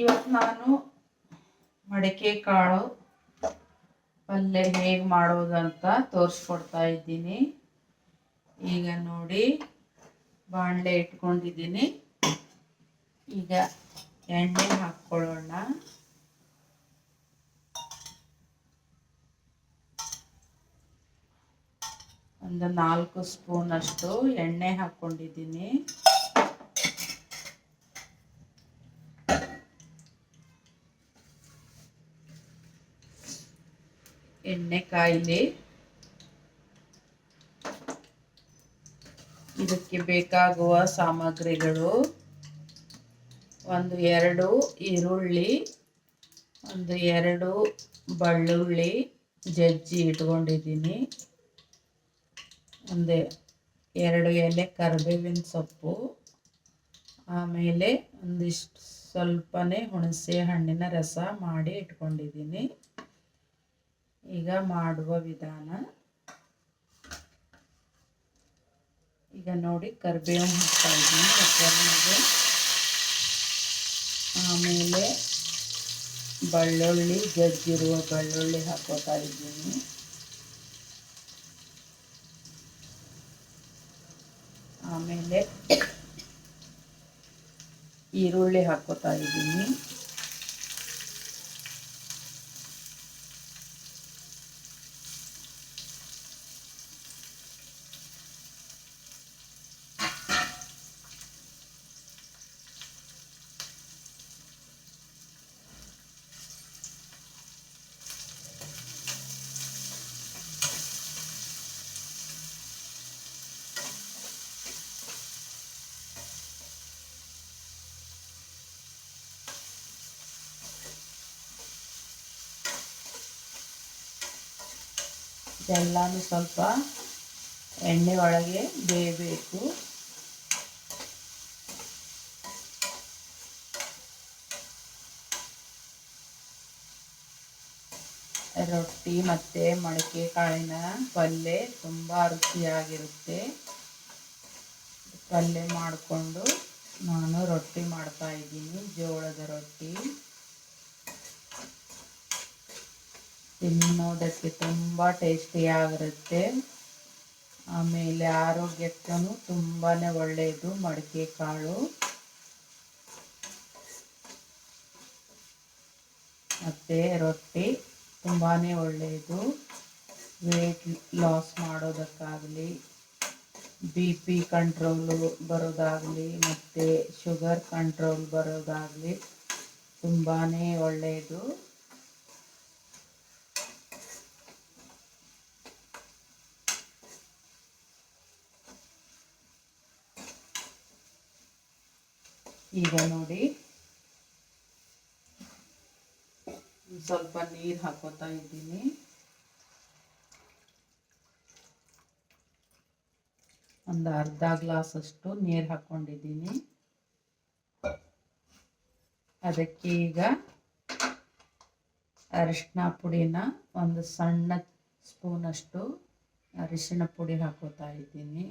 ಇವತ್ತು ನಾನು ಮಡಿಕೆ ಕಾಳು ಪಲ್ಯ ಹೇಗೆ ಮಾಡೋದಂತ ತೋರಿಸ್ಕೊಡ್ತಾ ಇದ್ದೀನಿ. ಈಗ ನೋಡಿ ಬಾಣಲೆ ಇಟ್ಕೊಂಡಿದ್ದೀನಿ. ಈಗ ಎಣ್ಣೆ ಹಾಕ್ಕೊಳ್ಳೋಣ. ಒಂದು ನಾಲ್ಕು ಸ್ಪೂನ್ ಅಷ್ಟು ಎಣ್ಣೆ ಹಾಕ್ಕೊಂಡಿದ್ದೀನಿ. ಎಣ್ಣೆ ಕಾಯಿಲೆ ಇದಕ್ಕೆ ಬೇಕಾಗುವ ಸಾಮಗ್ರಿಗಳು ಒಂದು ಎರಡು ಈರುಳ್ಳಿ, ಒಂದು ಎರಡು ಬೆಳ್ಳುಳ್ಳಿ, ಜಜ್ಜಿ ಇಟ್ಕೊಂಡಿದ್ದೀನಿ. ಒಂದು ಎರಡು ಎಲೆ ಕರಿಬೇವಿನ ಸೊಪ್ಪು, ಆಮೇಲೆ ಒಂದಿಷ್ಟು ಸ್ವಲ್ಪನೇ ಹುಣಸೆ ಹಣ್ಣಿನ ರಸ ಮಾಡಿ ಇಟ್ಕೊಂಡಿದ್ದೀನಿ. ಈಗ ಮಾಡುವ ವಿಧಾನ. ಈಗ ನೋಡಿ ಕರಿಬೇವು ಹಾಕ್ತಾ ಇದ್ದೀನಿ. ಆಮೇಲೆ ಬೆಳ್ಳುಳ್ಳಿ, ಜಜ್ಜಿರುವ ಬೆಳ್ಳುಳ್ಳಿ ಹಾಕೋತಾ ಇದ್ದೀನಿ. ಆಮೇಲೆ ಈರುಳ್ಳಿ ಹಾಕೋತಾ ಇದ್ದೀನಿ. ಇದೆಲ್ಲನೂ ಸ್ವಲ್ಪ ಎಣ್ಣೆ ಒಳಗೆ ಬೇಯಬೇಕು. ರೊಟ್ಟಿ ಮತ್ತು ಮೊಳಕೆ ಕಾಳಿನ ಪಲ್ಯ ತುಂಬ ರುಚಿಯಾಗಿರುತ್ತೆ. ಪಲ್ಯ ಮಾಡಿಕೊಂಡು ನಾನು ರೊಟ್ಟಿ ಮಾಡ್ತಾ ಇದ್ದೀನಿ, ಜೋಳದ ರೊಟ್ಟಿ. ತಿನ್ನೋದಕ್ಕೆ ತುಂಬ ಟೇಸ್ಟಿಯಾಗಿರುತ್ತೆ ಆಮೇಲೆ ಆರೋಗ್ಯಕ್ಕೂ ತುಂಬಾ ಒಳ್ಳೆಯದು ಮಡಿಕೆ ಕಾಳು. ಮತ್ತು ರೊಟ್ಟಿ ತುಂಬಾ ಒಳ್ಳೆಯದು ವೇಟ್ ಲಾಸ್ ಮಾಡೋದಕ್ಕಾಗಲಿ ಬಿ ಪಿ ಕಂಟ್ರೋಲು ಬರೋದಾಗಲಿ, ಮತ್ತು ಶುಗರ್ ಕಂಟ್ರೋಲ್ ಬರೋದಾಗಲಿ ತುಂಬಾ ಒಳ್ಳೆಯದು ಈಗ ನೋಡಿ. ಸ್ವಲ್ಪ ನೀರು ಹಾಕೋತಾ ಇದ್ದೀನಿ. ಒಂದು ಅರ್ಧ ಗ್ಲಾಸ್ ಅಷ್ಟು ನೀರು ಹಾಕ್ಕೊಂಡಿದ್ದೀನಿ ಅದಕ್ಕೆ ಈಗ ಅರಿಶಿನ ಪುಡಿನ ಒಂದು ಸಣ್ಣ ಸ್ಪೂನಷ್ಟು ಅರಿಶಿನ ಪುಡಿ ಹಾಕೋತಾ ಇದ್ದೀನಿ.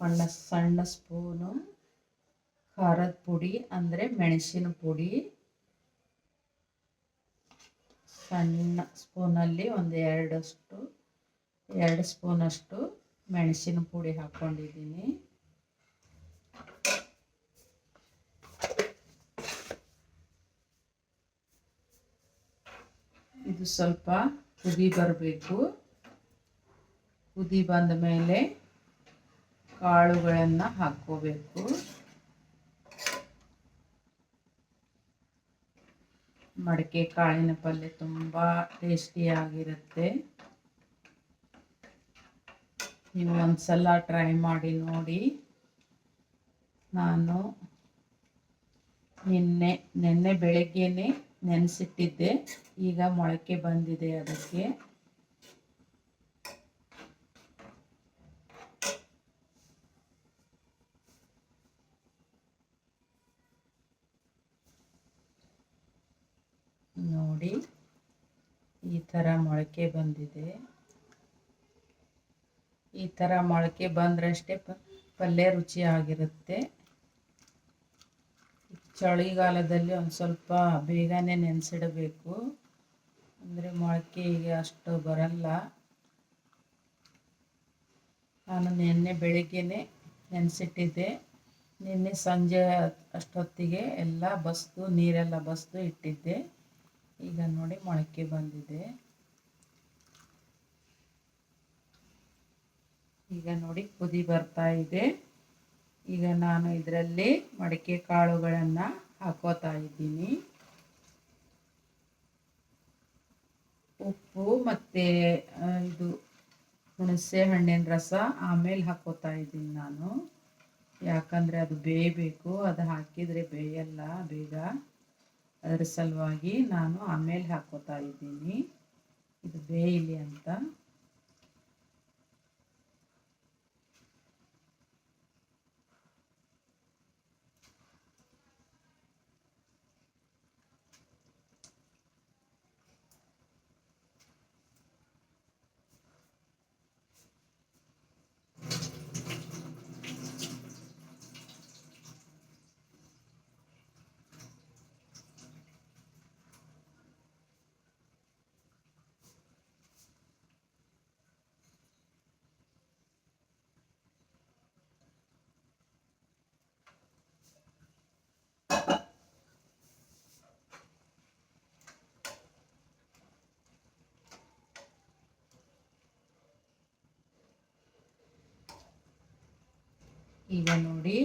ಸಣ್ಣ ಸಣ್ಣ ಸ್ಪೂನು ಖಾರದ ಪುಡಿ ಅಂದರೆ ಮೆಣಸಿನ ಪುಡಿ. ಸಣ್ಣ ಸ್ಪೂನಲ್ಲಿ ಒಂದು ಎರಡಷ್ಟು, ಎರಡು ಸ್ಪೂನಷ್ಟು ಮೆಣಸಿನ ಪುಡಿ ಹಾಕ್ಕೊಂಡಿದ್ದೀನಿ ಇದು ಸ್ವಲ್ಪ ಕುದಿ ಬರಬೇಕು. ಕುದಿ ಬಂದ ಮೇಲೆ ಕಾಳುಗಳನ್ನು ಹಾಕ್ಕೋಬೇಕು. ಮಡಿಕೆ ಕಾಳಿನ ಪಲ್ಯ ತುಂಬ ಟೇಸ್ಟಿಯಾಗಿರುತ್ತೆ ನೀವು ಒಂದ್ಸಲ ಟ್ರೈ ಮಾಡಿ ನೋಡಿ. ನಾನು ನಿನ್ನೆ ನಿನ್ನೆ ಬೆಳಗ್ಗೆನೆ ನೆನೆಸಿಟ್ಟಿದ್ದೆ. ಈಗ ಮೊಳಕೆ ಬಂದಿದೆ ಅದಕ್ಕೆ. ನೋಡಿ, ಈ ಥರ ಮೊಳಕೆ ಬಂದಿದೆ. ಈ ಥರ ಮೊಳಕೆ ಬಂದ್ರಷ್ಟೇ ಪಲ್ಯ ರುಚಿಯಾಗಿರುತ್ತೆ ಚಳಿಗಾಲದಲ್ಲಿ ಒಂದು ಸ್ವಲ್ಪ ಬೇಗನೆ ನೆನೆಸಿಡಬೇಕು. ಅಂದರೆ ಮೊಳಕೆ ಈಗ ಅಷ್ಟು ಬರಲ್ಲ. ನಾನು ನಿನ್ನೆ ಬೆಳಿಗ್ಗೆನೆ ನೆನೆಸಿಟ್ಟಿದ್ದೆ. ನಿನ್ನೆ ಸಂಜೆ ಅಷ್ಟೊತ್ತಿಗೆ ಎಲ್ಲ ಬಸ್ದು, ನೀರೆಲ್ಲ ಬಸ್ದು ಇಟ್ಟಿದ್ದೆ. ಈಗ ನೋಡಿ ಮೊಳಕೆ ಬಂದಿದೆ. ಈಗ ನೋಡಿ ಕುದಿ ಬರ್ತಾ ಇದೆ. ಈಗ ನಾನು ಇದರಲ್ಲಿ ಮಡಿಕೆ ಕಾಳುಗಳನ್ನು ಹಾಕೋತಾ ಇದ್ದೀನಿ. ಉಪ್ಪು ಮತ್ತು ಇದು ಹುಣಸೆ ಹಣ್ಣಿನ ರಸ ಆಮೇಲೆ ಹಾಕೋತಾ ಇದ್ದೀನಿ ನಾನು. ಯಾಕಂದರೆ ಅದು ಬೇಯಬೇಕು ಅದು ಹಾಕಿದರೆ ಬೇಯಲ್ಲ ಬೇಗ. ಅದರ ಸಲುವಾಗಿ ನಾನು ಆಮೇಲೆ ಹಾಕೋತಾ ಇದ್ದೀನಿ. ಇದು ಬೇಯಲಿ ಅಂತ. ಈಗ ನೋಡಿ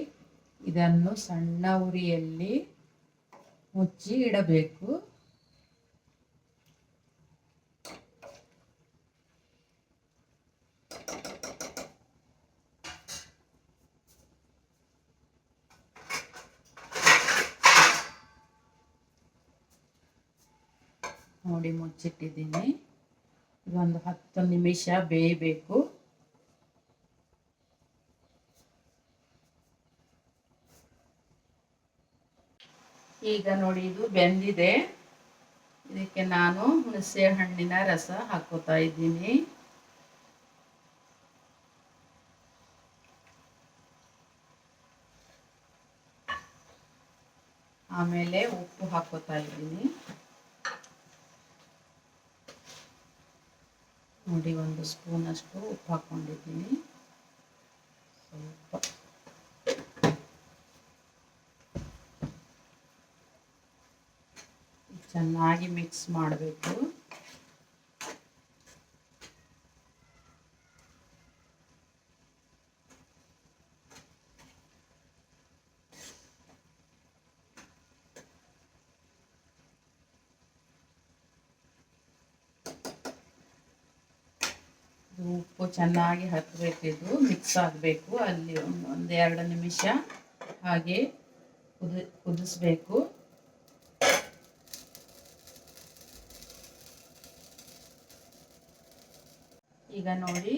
ಇದನ್ನು ಸಣ್ಣ ಉರಿಯಲ್ಲಿ ಮುಚ್ಚಿ ಇಡಬೇಕು. ನೋಡಿ ಮುಚ್ಚಿಟ್ಟಿದ್ದೀನಿ. ಇದೊಂದು ಹತ್ತು ನಿಮಿಷ ಬೇಯಬೇಕು. ಈಗ ನೋಡಿ, ಇದು ಬೆಂದಿದೆ. ಇದಕ್ಕೆ ನಾನು ಹುಣಸೆ ಹಣ್ಣಿನ ರಸ ಹಾಕೋತಾ ಇದ್ದೀನಿ. ಆಮೇಲೆ ಉಪ್ಪು ಹಾಕೋತಾ ಇದ್ದೀನಿ. ನೋಡಿ, ಒಂದು ಸ್ಪೂನಷ್ಟು ಉಪ್ಪು ಹಾಕ್ಕೊಂಡಿದ್ದೀನಿ ಚೆನ್ನಾಗಿ ಮಿಕ್ಸ್ ಮಾಡಬೇಕು. ಉಪ್ಪು ಚೆನ್ನಾಗಿ ಹತ್ತಬೇಕಿದ್ದು ಮಿಕ್ಸ್ ಆಗಬೇಕು. ಅಲ್ಲಿ ಒಂದು ಎರಡು ನಿಮಿಷ ಹಾಗೆ ಕುದ, ಕುದಿಸ್ಬೇಕು. ಈಗ ನೋಡಿ.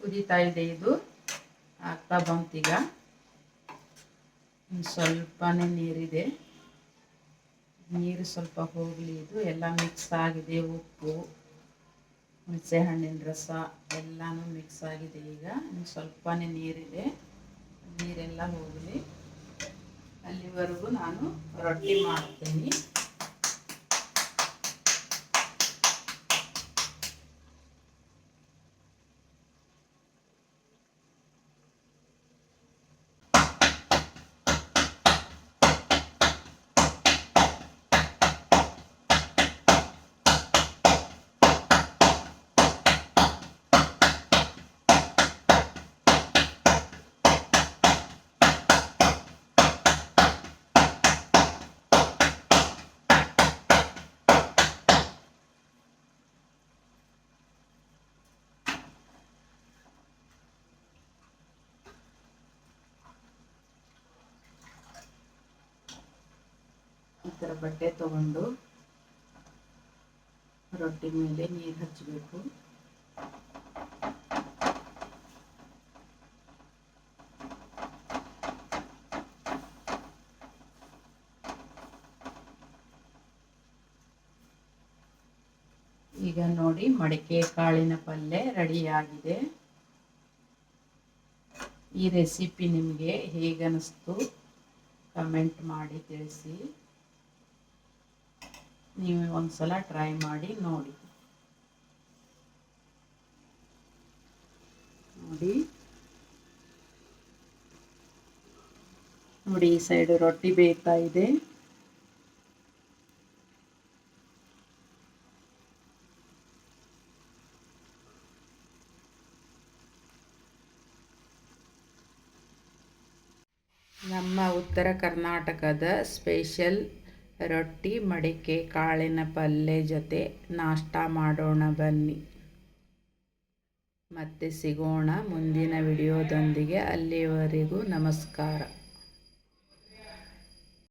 ಕುದಿತಾ ಇದೆ ಇದು. ಆಗ್ತಾ ಬಂತೀಗ ಸ್ವಲ್ಪನೇ ನೀರಿದೆ. ನೀರು ಸ್ವಲ್ಪ ಹೋಗಲಿ ಇದು. ಎಲ್ಲ ಮಿಕ್ಸ್ ಆಗಿದೆ. ಉಪ್ಪು, ಹುಣಸೆ ಹಣ್ಣಿನ ರಸ ಎಲ್ಲನೂ ಮಿಕ್ಸ್ ಆಗಿದೆ ಈಗ. ಸ್ವಲ್ಪನೇ ನೀರಿದೆ. ನೀರೆಲ್ಲ ಹೋಗಲಿ. ಅಲ್ಲಿವರೆಗೂ ನಾನು ರೊಟ್ಟಿ ಮಾಡ್ತೀನಿ. ಈ ಥರ ಬಟ್ಟೆ ತೊಗೊಂಡು ರೊಟ್ಟಿ ಮೇಲೆ ನೀರು ಹಚ್ಚಬೇಕು ಈಗ ನೋಡಿ ಮಡಿಕೆ ಕಾಳಿನ ಪಲ್ಯ ರೆಡಿಯಾಗಿದೆ. ಈ ರೆಸಿಪಿ ನಿಮಗೆ ಹೇಗನ್ನಿಸ್ತು? ಕಮೆಂಟ್ ಮಾಡಿ ತಿಳಿಸಿ. ನೀವು ಒಂದ್ಸಲ ಟ್ರೈ ಮಾಡಿ ನೋಡಿ. ನೋಡಿ. ನೋಡಿ, ಈ ಸೈಡು ರೊಟ್ಟಿ ಬೇಯ್ತಾ ಇದೆ. ನಮ್ಮ ಉತ್ತರ ಕರ್ನಾಟಕದ ಸ್ಪೆಷಲ್ ರೊಟ್ಟಿ ಮಡಿಕೆ ಕಾಳಿನ ಪಲ್ಯ ಜೊತೆ ನಾಷ್ಟ ಮಾಡೋಣ ಬನ್ನಿ. ಮತ್ತೆ ಸಿಗೋಣ ಮುಂದಿನ ವಿಡಿಯೋದೊಂದಿಗೆ. ಅಲ್ಲಿಯವರೆಗೂ ನಮಸ್ಕಾರ.